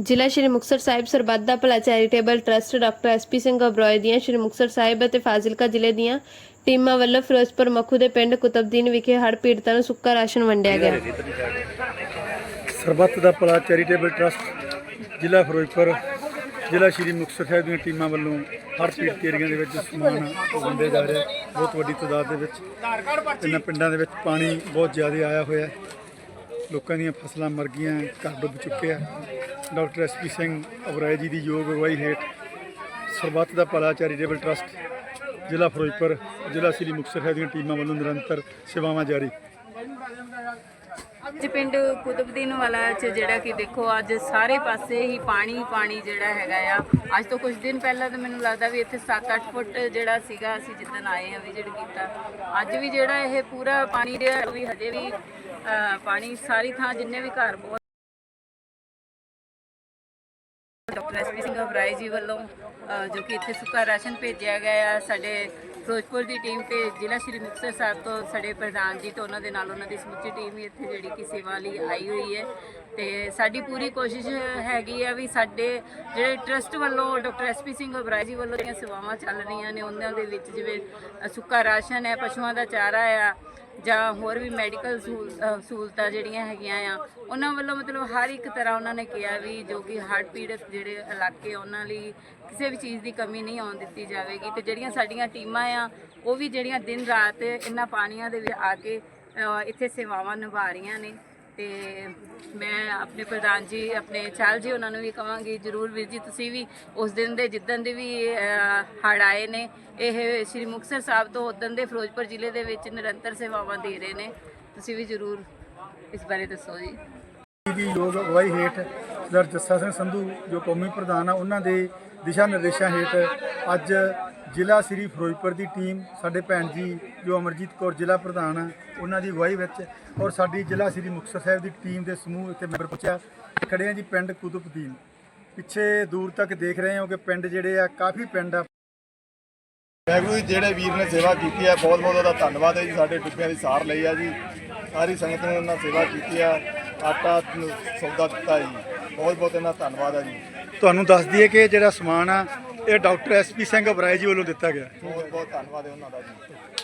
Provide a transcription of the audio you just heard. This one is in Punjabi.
ਜ਼ਿਲ੍ਹਾ ਸ਼੍ਰੀ Muktsar Sahib Sarbat da Bhala charitable trust doctor SP Singh Oberoi ਦੀਆਂ ਸ਼੍ਰੀ ਮੁਕਤਸਰ ਸਾਹਿਬ ਅਤੇ ਫਾਜ਼ਿਲਕਾ ਜ਼ਿਲ੍ਹੇ ਦੀਆਂ ਟੀਮਾਂ ਵੱਲੋਂ ਫਿਰੋਜ਼ਪੁਰ ਮੱਖੂ ਦੇ ਪਿੰਡ ਕੁਤਬਦੀਨ ਵਿਖੇ ਹੜ੍ਹ ਪੀੜਤਾਂ ਨੂੰ ਸੁੱਕਾ ਰਾਸ਼ਨ ਵੰਡਿਆ ਗਿਆ। ਸਰਬੱਤ ਦਾ ਭਲਾ ਚੈਰੀਟੇਬਲ ਟਰਸਟ, ਜ਼ਿਲ੍ਹਾ ਫਿਰੋਜ਼ਪੁਰ, ਜ਼ਿਲ੍ਹਾ ਸ਼੍ਰੀ ਮੁਕਤਸਰ ਸਾਹਿਬ ਦੀਆਂ ਟੀਮਾਂ ਵੱਲੋਂ ਹਰ ਪੀੜਤ ਏਰੀਆ ਦੇ ਵਿੱਚ ਸਮਾਨ ਵੰਡੇ ਜਾ ਰਿਹਾ ਬਹੁਤ ਵੱਡੀ ਤਾਦਾਦ ਦੇ ਵਿੱਚ ਇਹਨਾਂ ਪਿੰਡਾਂ ਦੇ ਵਿੱਚ ਪਾਣੀ ਬਹੁਤ ਜ਼ਿਆਦਾ ਆਇਆ ਹੋਇਆ ਹੈ। ਲੋਕਾਂ ਦੀਆਂ ਫਸਲਾਂ ਮਰ ਗਈਆਂ, ਘਰ ਡੁੱਬ ਚੁੱਕੇ ਆ doctor S P Singh Oberoi ji ਦੀ ਯੋਗ ਅਗਵਾਈ ਹੇਠ ਸਰਬੱਤ ਦਾ ਭਲਾ ਚੈਰੀਟੇਬਲ ਟਰਸਟ, ਜ਼ਿਲ੍ਹਾ ਫਿਰੋਜ਼ਪੁਰ, ਜ਼ਿਲ੍ਹਾ ਸ਼੍ਰੀ ਮੁਕਤਸਰ ਸਾਹਿਬ ਦੀਆਂ ਟੀਮਾਂ ਵੱਲੋਂ ਨਿਰੰਤਰ ਸੇਵਾਵਾਂ ਜਾਰੀ। ਅੱਜ ਪਿੰਡ ਕੁਤਬਦੀਨ ਵਾਲਾ ਚ ਜਿਹੜਾ ਕਿ ਦੇਖੋ, ਅੱਜ ਸਾਰੇ ਪਾਸੇ ਹੀ ਪਾਣੀ ਪਾਣੀ ਜਿਹੜਾ ਹੈਗਾ ਆ। ਅੱਜ ਤੋਂ ਕੁਝ ਦਿਨ ਪਹਿਲਾਂ ਤਾਂ ਮੈਨੂੰ ਲੱਗਦਾ ਵੀ ਇੱਥੇ 7-8 ਫੁੱਟ ਜਿਹੜਾ ਸੀਗਾ, ਅਸੀਂ ਜਿੱਦਣ ਆਏ ਆ ਵਿਜ਼ਿਟ ਕੀਤਾ। ਅੱਜ ਵੀ ਜਿਹੜਾ ਇਹ ਪੂਰਾ ਪਾਣੀ ਦੇ ਵੀ ਹਜੇ ਵੀ ਪਾਣੀ ਸਾਰੀ ਥਾਂ ਜਿੰਨੇ ਵੀ ਘਰ ਬਹੁਤ ਡਾਕਟਰ ਐਸਪੀ ਸਿੰਘ ਅਬਰਾਈ ਜੀ ਵੱਲੋਂ ਜੋ ਕਿ ਇੱਥੇ ਸੁੱਕਾ ਰਾਸ਼ਨ ਭੇਜਿਆ ਗਿਆ ਆ, ਸਾਡੇ ਫਿਰੋਜ਼ਪੁਰ ਦੀ ਟੀਮ ਤੇ ਜ਼ਿਲ੍ਹਾ ਸ਼੍ਰੀ ਮੁਕਤਸਰ ਸਾਹਿਬ ਤੋਂ ਸਾਡੇ ਪ੍ਰਧਾਨ ਜੀ ਤੋਂ ਉਹਨਾਂ ਦੇ ਨਾਲ ਉਹਨਾਂ ਦੀ ਸਮੁੱਚੀ ਟੀਮ ਵੀ ਇੱਥੇ ਜਿਹੜੀ ਕਿ ਸੇਵਾ ਲਈ ਆਈ ਹੋਈ ਹੈ। ਤੇ ਸਾਡੀ ਪੂਰੀ ਕੋਸ਼ਿਸ਼ ਹੈਗੀ ਆ ਵੀ ਸਾਡੇ ਜਿਹੜੇ ਟਰਸਟ ਵੱਲੋਂ ਡਾਕਟਰ ਐਸਪੀ ਸਿੰਘ ਅਬਰਾਏ ਜੀ ਵੱਲੋਂ ਜਿਹੜੀਆਂ ਸੇਵਾਵਾਂ ਚੱਲ ਰਹੀਆਂ ਨੇ, ਉਹਨਾਂ ਦੇ ਵਿੱਚ ਜਿਵੇਂ ਸੁੱਕਾ ਰਾਸ਼ਨ ਹੈ, ਪਸ਼ੂਆਂ ਦਾ ਚਾਰਾ ਆ ਜਾਂ ਹੋਰ ਵੀ ਮੈਡੀਕਲ ਸਹੂਲਤਾਂ ਜਿਹੜੀਆਂ ਹੈਗੀਆਂ ਆ, ਉਹਨਾਂ ਵੱਲੋਂ ਮਤਲਬ ਹਰ ਇੱਕ ਤਰ੍ਹਾਂ ਉਹਨਾਂ ਨੇ ਕਿਹਾ ਵੀ ਜੋ ਕਿ ਹੜ੍ਹ ਪੀੜਤ ਜਿਹੜੇ ਇਲਾਕੇ ਉਹਨਾਂ ਲਈ ਕਿਸੇ ਵੀ ਚੀਜ਼ ਦੀ ਕਮੀ ਨਹੀਂ ਆਉਣ ਦਿੱਤੀ ਜਾਵੇਗੀ ਤੇ ਜਿਹੜੀਆਂ ਸਾਡੀਆਂ ਟੀਮਾਂ ਆ, ਉਹ ਵੀ ਜਿਹੜੀਆਂ ਦਿਨ ਰਾਤ ਇਹਨਾਂ ਪਾਣੀਆਂ ਦੇ ਵਿੱਚ ਆ ਕੇ ਇੱਥੇ ਸੇਵਾਵਾਂ ਨਿਭਾ ਰਹੀਆਂ ਨੇ। ਤੇ ਮੈਂ ਆਪਣੇ ਪ੍ਰਧਾਨ ਜੀ, ਆਪਣੇ ਚਾਲ ਜੀ, ਉਹਨਾਂ ਨੂੰ ਵੀ ਕਹਾਂਗੀ, ਜਰੂਰ ਵੀਰ ਜੀ, ਤੁਸੀਂ ਵੀ ਉਸ ਦਿਨ ਦੇ, ਜਿੱਦਣ ਦੇ ਵੀ ਹੜ ਆਏ ਨੇ, ਇਹ ਸ੍ਰੀ ਮੁਕਤਸਰ ਸਾਹਿਬ ਤੋਂ ਉਦਣ ਦੇ ਫਿਰੋਜ਼ਪੁਰ ਜ਼ਿਲ੍ਹੇ ਦੇ ਵਿੱਚ ਨਿਰੰਤਰ ਸੇਵਾਵਾਂ ਦੇ ਰਹੇ ਨੇ। ਤੁਸੀਂ ਵੀ ਜਰੂਰ ਇਸ ਬਾਰੇ ਦੱਸੋ ਜੀ। ਦੀ ਯੋਗ ਅਗਵਾਈ ਹੇਠ ਸਰਦਾਰ ਜੱਸਾ ਸਿੰਘ ਸੰਧੂ, ਜੋ ਕੌਮੀ ਪ੍ਰਧਾਨ ਆ, ਉਹਨਾਂ ਦੇ ਦਿਸ਼ਾ ਨਿਰਦੇਸ਼ਾਂ ਹੇਠ ਅੱਜ ਜ਼ਿਲ੍ਹਾ ਸ੍ਰੀ ਫਿਰੋਜ਼ਪੁਰ ਦੀ ਟੀਮ ਸਾਡੇ ਭੈਣ ਜੀ ਜੋ ਅਮਰਜੀਤ ਕੌਰ ਜ਼ਿਲ੍ਹਾ ਪ੍ਰਧਾਨ ਆ ਉਹਨਾਂ ਦੀ ਅਗਵਾਈ ਵਿੱਚ ਔਰ ਸਾਡੀ ਜ਼ਿਲ੍ਹਾ ਸ੍ਰੀ ਮੁਕਤਸਰ ਸਾਹਿਬ ਦੀ ਟੀਮ ਦੇ ਸਮੂਹ ਇੱਥੇ ਮੈਂਬਰ ਪਹੁੰਚਿਆ। ਖੜੇ ਆ ਜੀ ਪਿੰਡ ਕੁਤਬਦੀਨ। ਪਿੱਛੇ ਦੂਰ ਤੱਕ ਦੇਖ ਰਹੇ ਹੋ ਕਿ ਪਿੰਡ ਜਿਹੜੇ ਆ ਕਾਫੀ ਪਿੰਡ ਆ। ਵਾਹਿਗੁਰੂ ਜੀ ਜਿਹੜੇ ਵੀਰ ਨੇ ਸੇਵਾ ਕੀਤੀ ਹੈ ਬਹੁਤ ਬਹੁਤ ਉਹਦਾ ਧੰਨਵਾਦ ਹੈ ਜੀ ਸਾਡੇ ਡੁੱਬਿਆਂ ਦੀ ਸਾਰ ਲਈ ਆ ਜੀ। ਸਾਰੀ ਸੰਗਤ ਨੇ ਉਹਨਾਂ ਸੇਵਾ ਕੀਤੀ ਆ ਆਟਾ ਸੌਦਾ ਦਿੱਤਾ ਜੀ। ਬਹੁਤ ਬਹੁਤ ਇਹਨਾਂ ਧੰਨਵਾਦ ਹੈ ਜੀ। ਤੁਹਾਨੂੰ ਦੱਸ ਦਈਏ ਕਿ ਜਿਹੜਾ ਸਮਾਨ ਆ ਇਹ ਡਾਕਟਰ ਐਸਪੀ ਸਿੰਘ ਅਬਰਾਏ ਜੀ ਵੱਲੋਂ ਦਿੱਤਾ ਗਿਆ। ਬਹੁਤ ਬਹੁਤ ਧੰਨਵਾਦ ਹੈ ਉਹਨਾਂ ਦਾ ਜੀ।